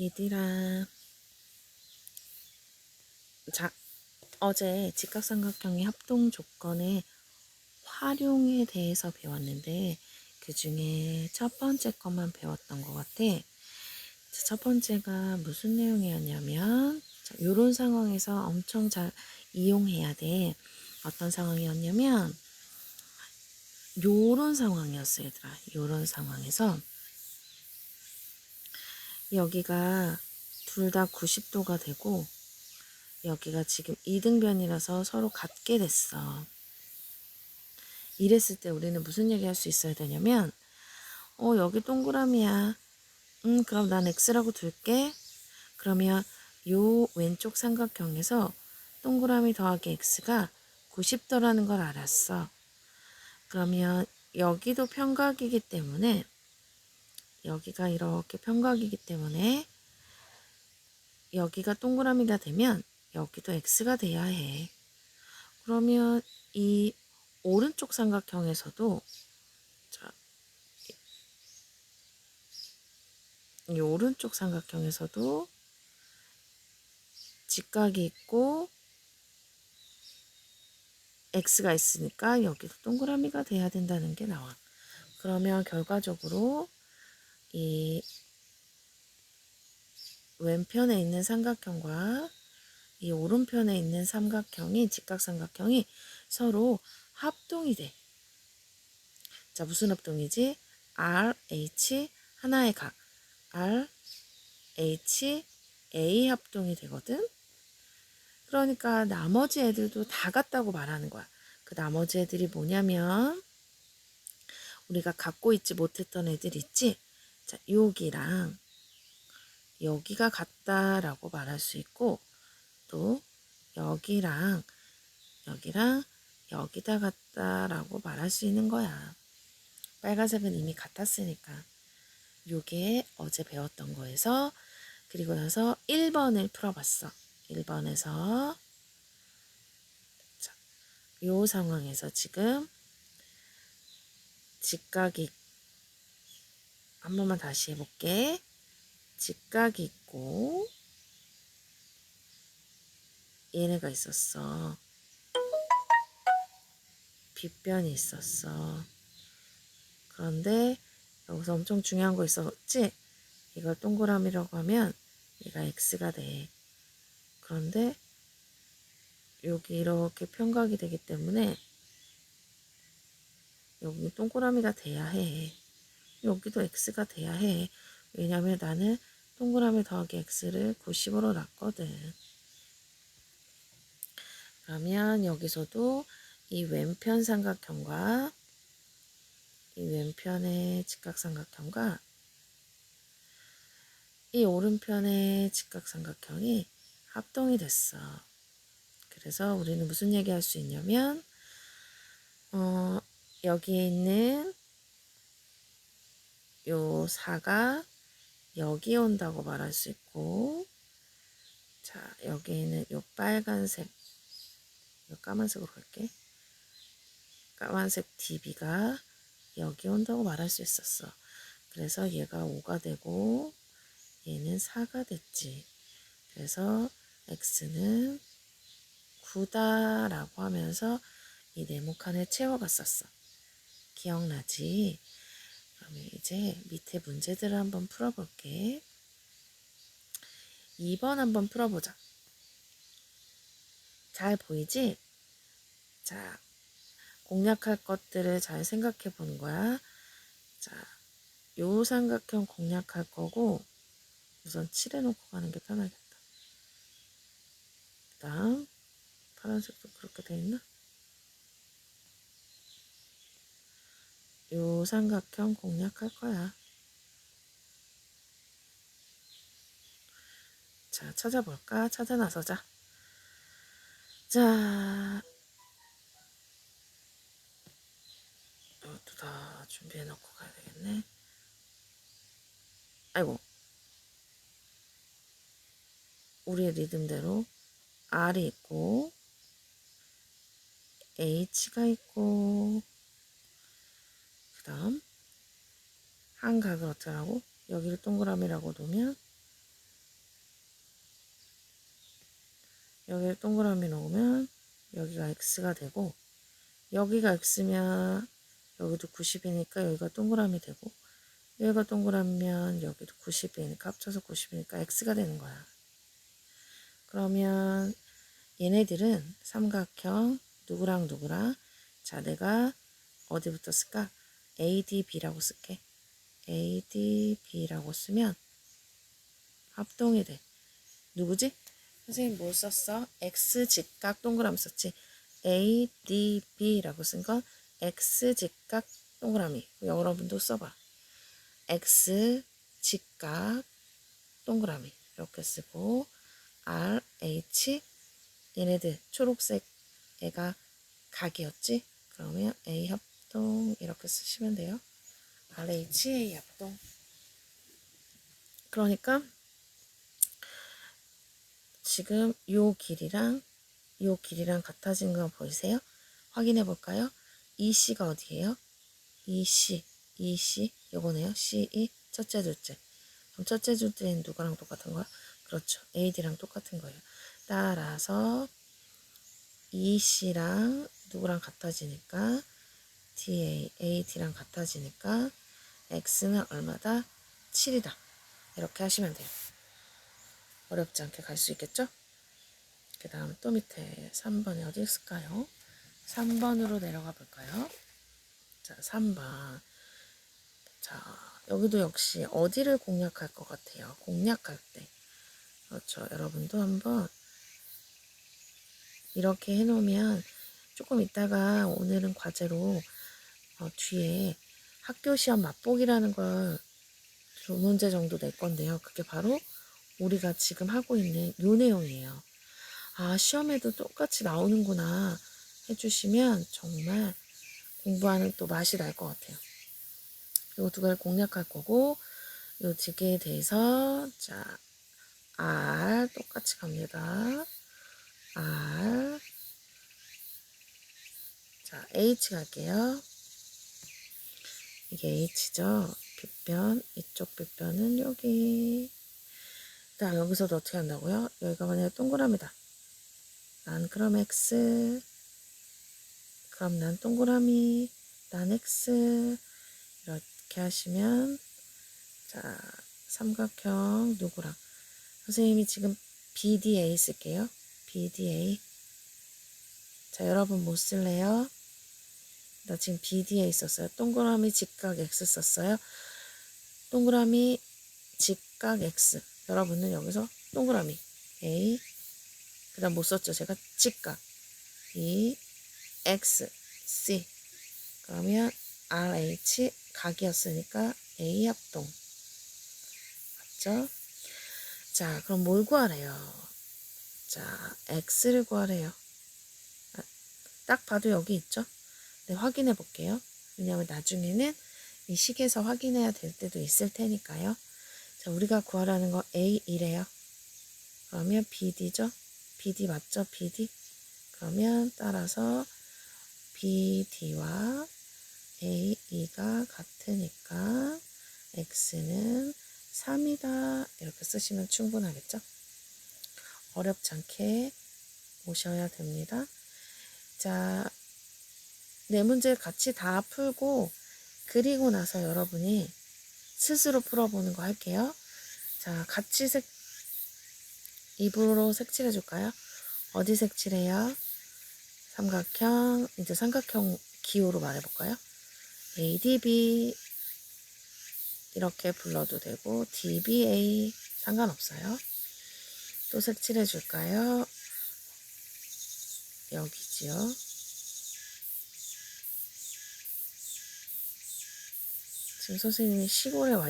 얘들아. 자, 어제 직각삼각형의 합동 조건의 활용에 대해서 배웠는데 그 중에 첫 번째 것만 배웠던 것 같아. 자, 첫 번째가 무슨 내용이었냐면 자, 요런 상황에서 엄청 잘 이용해야 돼. 어떤 상황이었냐면 요런 상황이었어 얘들아. 요런 상황에서 여기가 둘 다 90도가 되고 여기가 지금 이등변이라서 서로 같게 됐어. 이랬을 때 우리는 무슨 얘기 할 수 있어야 되냐면 어 여기 동그라미야. 음 그럼 난 x라고 둘게. 그러면 요 왼쪽 삼각형에서 동그라미 더하기 x가 90도라는 걸 알았어. 그러면 여기도 평각이기 때문에 여기가 이렇게 평각이기 때문에 여기가 동그라미가 되면 여기도 x가 돼야 해. 그러면 이 오른쪽 삼각형에서도 자, 이 오른쪽 삼각형에서도 직각이 있고 x가 있으니까 여기도 동그라미가 돼야 된다는 게 나와. 그러면 결과적으로 이 왼편에 있는 삼각형과 이 오른편에 있는 삼각형이 직각삼각형이 서로 합동이 돼. 자, 무슨 합동이지? R, H 하나의 각 R, H, A 합동이 되거든. 그러니까 나머지 애들도 다 같다고 말하는 거야. 그 나머지 애들이 뭐냐면 우리가 갖고 있지 못했던 애들 있지? 자, 여기랑 여기가 같다라고 말할 수 있고 또 여기랑 여기랑 여기다 같다라고 말할 수 있는 거야. 빨간색은 이미 같았으니까. 요게 어제 배웠던 거에서 그리고 나서 1번을 풀어봤어. 1번에서 자, 요 상황에서 지금 직각이 한 번만 다시 해볼게. 직각이 있고 얘네가 있었어. 빗변이 있었어. 그런데 여기서 엄청 중요한 거 있었지? 이걸 동그라미라고 하면 얘가 x가 돼. 그런데 여기 이렇게 평각이 되기 때문에 여기 동그라미가 돼야 해. 여기도 x가 돼야 해. 왜냐면 나는 동그라미 더하기 x를 90으로 놨거든. 그러면 여기서도 이 왼편 삼각형과 이 왼편의 직각삼각형과 이 오른편의 직각삼각형이 합동이 됐어. 그래서 우리는 무슨 얘기 할 수 있냐면 어, 여기에 있는 요 4가 여기 온다고 말할 수 있고 자 여기에는 요 빨간색 요 까만색으로 갈게. 까만색 DB가 여기 온다고 말할 수 있었어. 그래서 얘가 5가 되고 얘는 4가 됐지. 그래서 x는 9다라고 하면서 이 네모칸을 채워봤었어. 기억나지? 그러면 이제 밑에 문제들을 한번 풀어볼게. 2번 한번 풀어보자. 잘 보이지? 자, 공략할 것들을 잘 생각해 보는 거야. 자, 요 삼각형 공략할 거고, 우선 칠해놓고 가는 게 편하겠다. 그 다음, 파란색도 그렇게 돼 있나? 요 삼각형 공략할 거야. 자, 찾아볼까? 찾아 나서자. 자, 이것도 다 준비해 놓고 가야 되겠네. 아이고. 우리의 리듬대로 R이 있고, H가 있고, 그 다음 한각을 어쩌라고 여기를 동그라미라고 놓으면 여기를 동그라미 놓으면 여기가 x가 되고 여기가 x면 여기도 90이니까 여기가 동그라미 되고 여기가 동그라미면 여기도 90이니까 합쳐서 90이니까 x가 되는 거야. 그러면 얘네들은 삼각형 누구랑 누구랑 자 내가 어디부터 쓸까? ADB라고 쓸게. ADB라고 쓰면 합동이 돼. 누구지? 선생님 뭐 썼어? X 직각 동그라미 썼지. ADB라고 쓴 건 X 직각 동그라미. 여러분도 써봐. X 직각 동그라미 이렇게 쓰고 RH 얘네들 초록색 애가 각이었지? 그러면 A 합 동 이렇게 쓰시면 돼요. RH A 합동. 그러니까 지금 요 길이랑 요 길이랑 같아진 거 보이세요? 확인해 볼까요? EC가 어디예요? EC, EC 요거네요. CE 첫째 둘째. 그럼 첫째 둘째는 누구랑 똑같은 거야? 그렇죠. AD랑 똑같은 거예요. 따라서 EC랑 누구랑 같아지니까 DA, AD랑 같아지니까 X는 얼마다? 7이다. 이렇게 하시면 돼요. 어렵지 않게 갈 수 있겠죠? 그 다음 또 밑에 3번이 어디 있을까요? 3번으로 내려가 볼까요? 자, 3번. 자, 여기도 역시 어디를 공략할 것 같아요? 공략할 때. 그렇죠. 여러분도 한번 이렇게 해놓으면 조금 있다가 오늘은 과제로 어, 뒤에 학교 시험 맛보기라는 걸 두 문제 정도 낼 건데요. 그게 바로 우리가 지금 하고 있는 요 내용이에요. 아, 시험에도 똑같이 나오는구나 해주시면 정말 공부하는 또 맛이 날 것 같아요. 요두 개를 공략할 거고, 요두 개에 대해서, 자, R 똑같이 갑니다. R. 자, H 갈게요. 이게 H죠. 빗변, 이쪽 빗변은 여기. 자, 여기서도 어떻게 한다고요? 여기가 만약에 동그라미다. 난 그럼 X. 그럼 난 동그라미. 난 X. 이렇게 하시면, 자, 삼각형 누구랑. 선생님이 지금 BDA 쓸게요. BDA. 자, 여러분 뭐 쓸래요? 나 지금 BDA 썼어요. 동그라미 직각 X 썼어요. 동그라미 직각 X. 여러분은 여기서 동그라미 A. 그 다음 못 썼죠. 제가 직각 E, X, C. 그러면 RH 각이었으니까 A 합동. 맞죠? 자, 그럼 뭘 구하래요? 자, X를 구하래요. 아, 딱 봐도 여기 있죠? 네, 확인해 볼게요. 왜냐하면 나중에는 이 식에서 확인해야 될 때도 있을 테니까요. 자, 우리가 구하라는 거 A1이래요. 그러면 BD죠? BD 맞죠? BD? 그러면 따라서 BD와 A2가 같으니까 X는 3이다. 이렇게 쓰시면 충분하겠죠? 어렵지 않게 오셔야 됩니다. 자, 네 문제 같이 다 풀고 그리고 나서 여러분이 스스로 풀어보는 거 할게요. 자, 같이 색, 입으로 색칠해 줄까요? 어디 색칠해요? 삼각형, 이제 삼각형 기호로 말해볼까요? ADB, 이렇게 불러도 되고, DBA, 상관없어요. 또 색칠해 줄까요? 여기지요. 지금 선생님이 시골에 와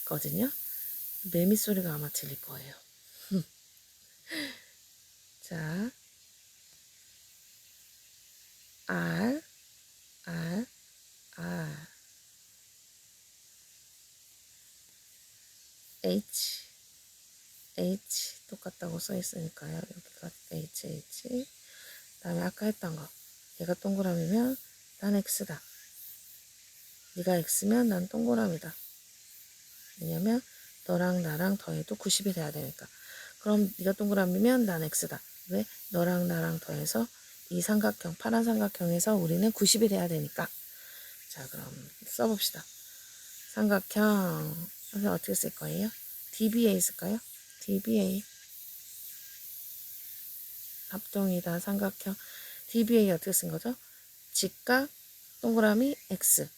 있거든요. 매미 소리가 아마 들릴 거예요. 자, R, R, R, H, H 똑같다고 써 있으니까요. 여기가 H, H. 다음에 아까 했던 거. 얘가 동그라미면 난 X다. 네가 X면 난 동그라미다. 왜냐면 너랑 나랑 더해도 90이 돼야 되니까. 그럼 네가 동그라미면 난 x다. 왜? 너랑 나랑 더해서 이 삼각형, 파란 삼각형에서 우리는 90이 돼야 되니까. 자, 그럼 써봅시다. 삼각형, 선생님 어떻게 쓸 거예요? DBA 쓸까요? DBA. 합동이다, 삼각형. DBA 어떻게 쓴 거죠? 직각, 동그라미, X.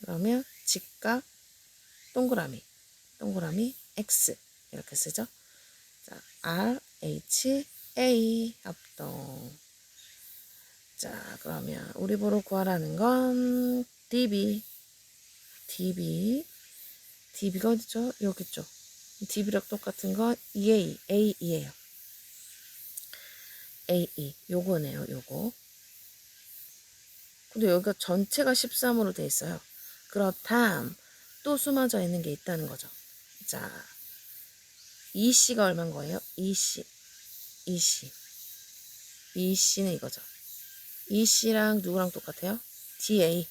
그러면 직각, 동그라미, 동그라미, X. 이렇게 쓰죠. 자, R, H, A 합동. 자, 그러면 우리 보러 구하라는 건 DB. DB. DB가 어디죠? 여기 있죠. DB랑 똑같은 거 EA, AE예요. AE. 요거네요, 요거. 근데 여기가 전체가 13으로 돼 있어요. 그렇담 또 숨어져 있는 게 있다는 거죠. 자, EC가 얼마인 거예요? EC. EC. EC는 이거죠. EC랑 누구랑 똑같아요? DA.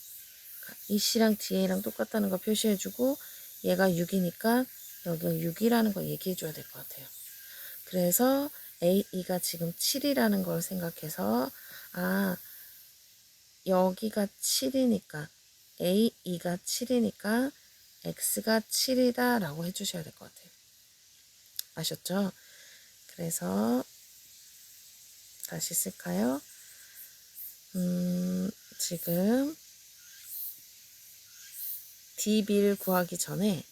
EC랑 DA랑 똑같다는 거 표시해주고 얘가 6이니까 여기 6이라는 거 얘기해줘야 될 것 같아요. 그래서 AE가 지금 7이라는 걸 생각해서 아 여기가 7이니까 AE가 7이니까 X가 7이다 라고 해주셔야 될 것 같아요. 아셨죠? 그래서 다시 쓸까요? 음, 지금 DB를 구하기 전에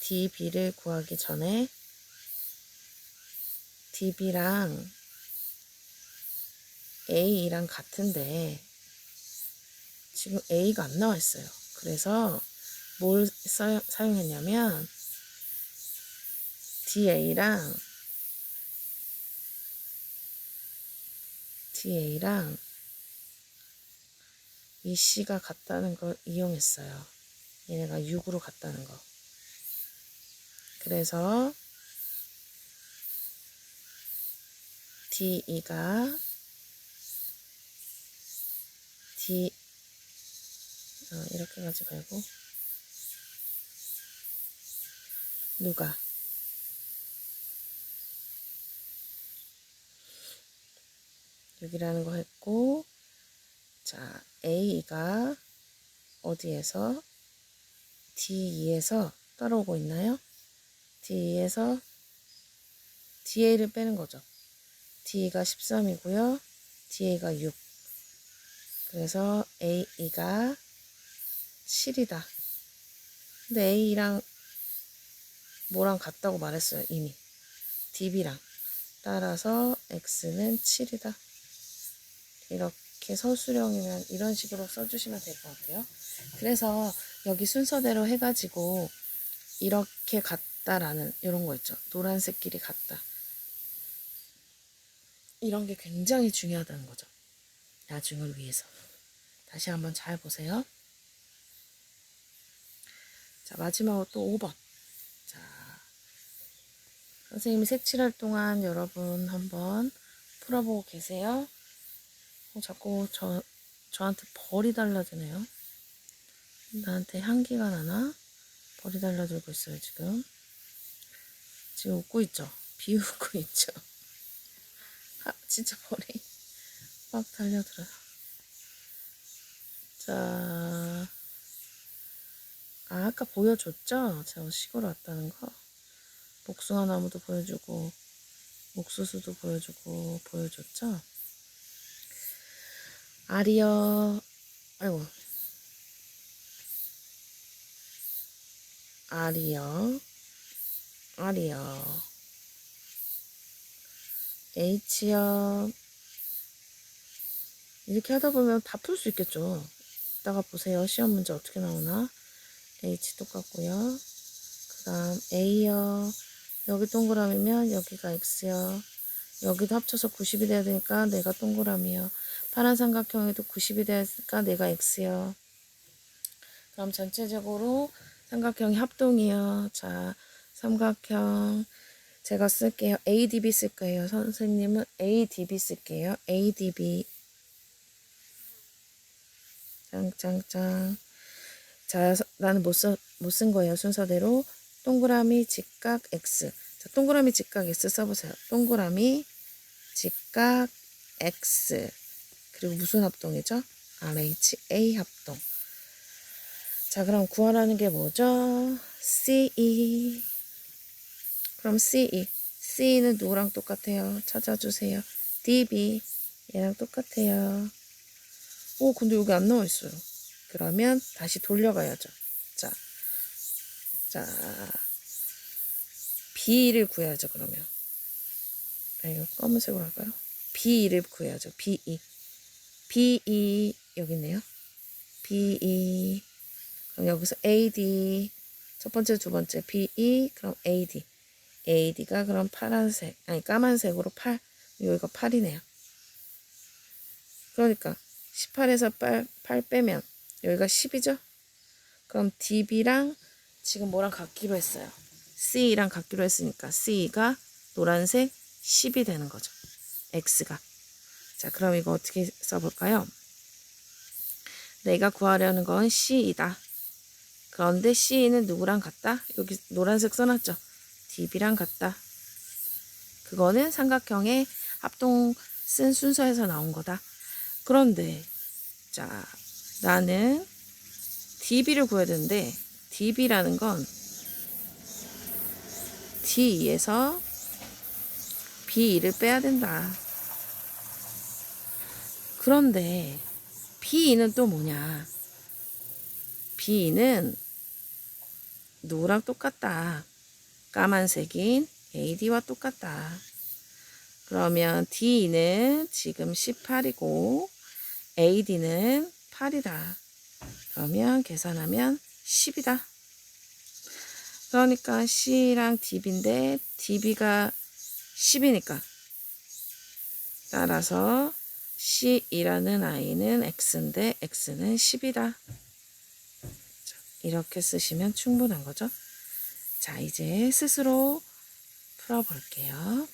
DB를 구하기 전에 DB랑 A랑 같은데 지금 A가 안 나와 있어요. 그래서 뭘 사, 사용했냐면 DA랑 DA랑 EC가 같다는 걸 이용했어요. 얘네가 6으로 같다는 거. 그래서 DE가 D 어, 이렇게 가지 말고 누가 여기라는 거 했고 자 A가 어디에서 D2에서 따라오고 있나요? D2에서 DA를 빼는 거죠. D가 13이고요. DA가 6. 그래서 AE가 7이다. 근데 A랑 뭐랑 같다고 말했어요, 이미. DB랑. 따라서 X는 7이다. 이렇게 서술형이면 이런 식으로 써주시면 될 것 같아요. 그래서 여기 순서대로 해가지고 이렇게 같다라는 이런 거 있죠. 노란색 길이 같다. 이런 게 굉장히 중요하다는 거죠. 나중을 위해서. 다시 한번 잘 보세요. 자, 마지막으로 또 5번. 자, 선생님이 색칠할 동안 여러분 한번 풀어보고 계세요. 어, 자꾸 저, 저한테 벌이 달라드네요. 나한테 향기가 나나? 벌이 달라들고 있어요, 지금. 지금 웃고 있죠? 비웃고 있죠? 아, 진짜 벌이 막 달려들어요. 자, 아, 아까 보여줬죠? 제가 시골 왔다는 거. 복숭아 나무도 보여주고, 옥수수도 보여주고, 보여줬죠? 아리어, 아이고. 아리어, 아리어. H역. 이렇게 하다 보면 다 풀 수 있겠죠. 이따가 보세요. 시험 문제 어떻게 나오나. H 똑같고요. 그 다음 A역. 여기 동그라미면 여기가 X역. 여기도 합쳐서 90이 돼야 되니까 내가 동그라미요. 파란 삼각형에도 90이 돼야 되니까 내가 X요. 그럼 전체적으로 삼각형이 합동이요. 자, 삼각형. 제가 쓸게요. ADB 쓸 거예요. 선생님은 ADB 쓸게요. ADB. 짱짱짱. 자, 나는 못, 써, 못쓴 거예요. 순서대로. 동그라미, 직각, X. 자, 자, 동그라미 직각 X 써보세요. 동그라미 직각 X. 그리고 무슨 합동이죠? RHA 합동. 자, 그럼 구하라는 게 뭐죠? CE. 그럼 CE. CE는 누구랑 똑같아요? 찾아주세요. DB. 얘랑 똑같아요. 오, 근데 여기 안 나와 있어요. 그러면 다시 돌려가야죠. 자, 자, B를 구해야죠, 그러면. 아, 이거 검은색으로 할까요? B를 구해야죠. BE. BE, 여기 있네요. BE. 그럼 여기서 AD. 첫 번째, 두 번째, BE. 그럼 AD. AD가 그럼 파란색, 아니, 까만색으로 8. 여기가 8이네요. 그러니까 18에서 8, 8 빼면 여기가 10이죠? 그럼 DB랑 지금 뭐랑 같기로 했어요? C랑 같기로 했으니까 C가 노란색 10이 되는 거죠. X가. 자, 그럼 이거 어떻게 써볼까요? 내가 구하려는 건 C이다. 그런데 C는 누구랑 같다? 여기 노란색 써놨죠? DB랑 같다. 그거는 삼각형의 합동 쓴 순서에서 나온 거다. 그런데 자 나는 DB를 구해야 되는데 DB라는 건 D2에서 B2를 빼야 된다. 그런데 B2는 또 뭐냐? B2는 누구랑 똑같다. 까만색인 AD와 똑같다. 그러면 D는 지금 18이고 AD는 8이다. 그러면 계산하면 10이다. 그러니까 C랑 DB인데 DB가 10이니까 따라서 C이라는 아이는 X인데 X는 10이다. 이렇게 쓰시면 충분한 거죠. 자, 이제 스스로 풀어볼게요.